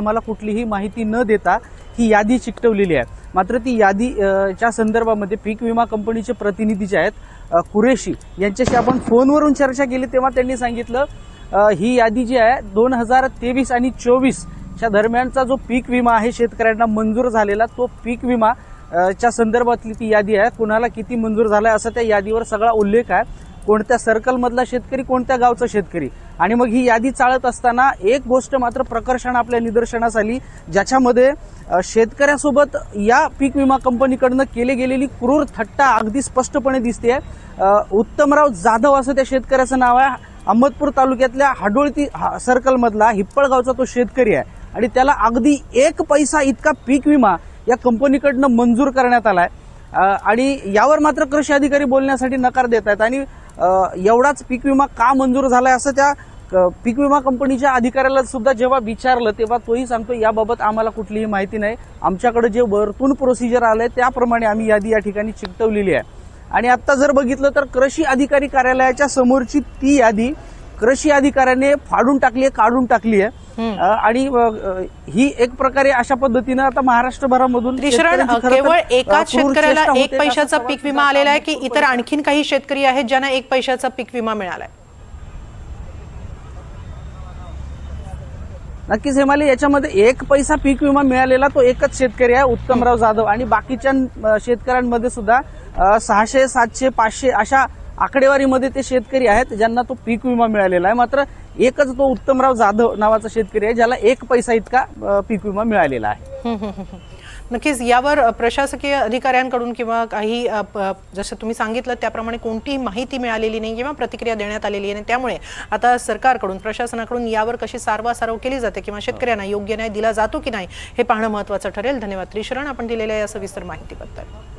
आम्हाला कुठलीही माहिती न देता ही यादी चिकटवलेली आहे. मात्र ती यादी च्या संदर्भामध्ये पीक विमा कंपनीचे प्रतिनिधी जे आहेत कुरेशी यांच्याशी आपण फोनवरून चर्चा केली तेव्हा त्यांनी सांगितलं ही यादी जी आहे दोन हजार तेवीस आणि चोवीसच्या दरम्यानचा जो पीक विमा आहे शेतकऱ्यांना मंजूर झालेला तो पीक विमा च्या संदर्भातली ती यादी आहे. कुणाला किती मंजूर झाला आहे असं त्या यादीवर सगळा उल्लेख आहे. कोणत्या सर्कलमधला शेतकरी कोणत्या गावचा शेतकरी? आणि मग ही यादी चाळत असताना एक गोष्ट मात्र प्रकर्षण आपल्या निदर्शनास आली ज्याच्यामध्ये शेतकऱ्यासोबत या पीक विमा कंपनीकडनं केली गेलेली क्रूर थट्टा अगदी स्पष्टपणे दिसते उत्तमराव जाधव असं त्या शेतकऱ्याचं नाव आहे. अहमदपूर तालुक्यातल्या हाडोळती हा- सर्कलमधला हिप्पळगावचा तो शेतकरी आहे. आणि त्याला अगदी एक पैसा इतका पीक विमा या कंपनीकडनं मंजूर करण्यात आला आहे आणि यावर मात्र कृषी अधिकारी बोलण्यासाठी नकार देत आहेत आणि एवढाच पीक विमा का मंजूर झालाय असं त्या पीक विमा कंपनीच्या अधिकाऱ्याला सुद्धा जेव्हा विचारलं तेव्हा तोही सांगतो याबाबत आम्हाला कुठलीही माहिती नाही. आमच्याकडे जे वरतून प्रोसिजर आलंय त्याप्रमाणे आम्ही यादी या ठिकाणी चिकटवलेली आहे. आणि आत्ता जर बघितलं तर कृषी अधिकारी कार्यालयाच्या समोरची ती यादी कृषी अधिकाऱ्याने फाडून टाकली आहे काढून टाकली आहे. आणि ही एक प्रकारे अशा पद्धतीनं आता महाराष्ट्रभरामधून केवळ एकाच शेतकऱ्याला एक पैशाचा पीक विमा आलेला आहे की इतर आणखीन काही शेतकरी आहेत ज्यांना एक पैशाचा पीक विमा मिळालाय? नक्कीच हेमाली याच्यामध्ये एक पैसा पीक विमा मिळालेला तो एकच शेतकरी आहे उत्तमराव जाधव. आणि बाकीच्या शेतकऱ्यांमध्ये सुद्धा सहाशे सातशे पाचशे अशा आकडेवारीमध्ये ते शेतकरी आहेत ज्यांना तो पीक विमा मिळालेला आहे. मात्र एकच तो उत्तमराव जाधव नावाचा शेतकरी आहे ज्याला एक पैसा इतका पीक विमा मिळालेला आहे. नक्कीच यावर प्रशासकीय अधिकाऱ्यांकडून किंवा काही जसं तुम्ही सांगितलं त्याप्रमाणे कोणतीही माहिती मिळालेली नाही किंवा प्रतिक्रिया देण्यात आलेली नाही. त्यामुळे आता सरकारकडून प्रशासनाकडून यावर कशी सारवासारव केली जाते किंवा शेतकऱ्यांना योग्य न्याय दिला जातो की नाही हे पाहणं महत्त्वाचं ठरेल. धन्यवाद. त्रिशरण आपण दिलेल्या या सविस्तर माहितीबद्दल.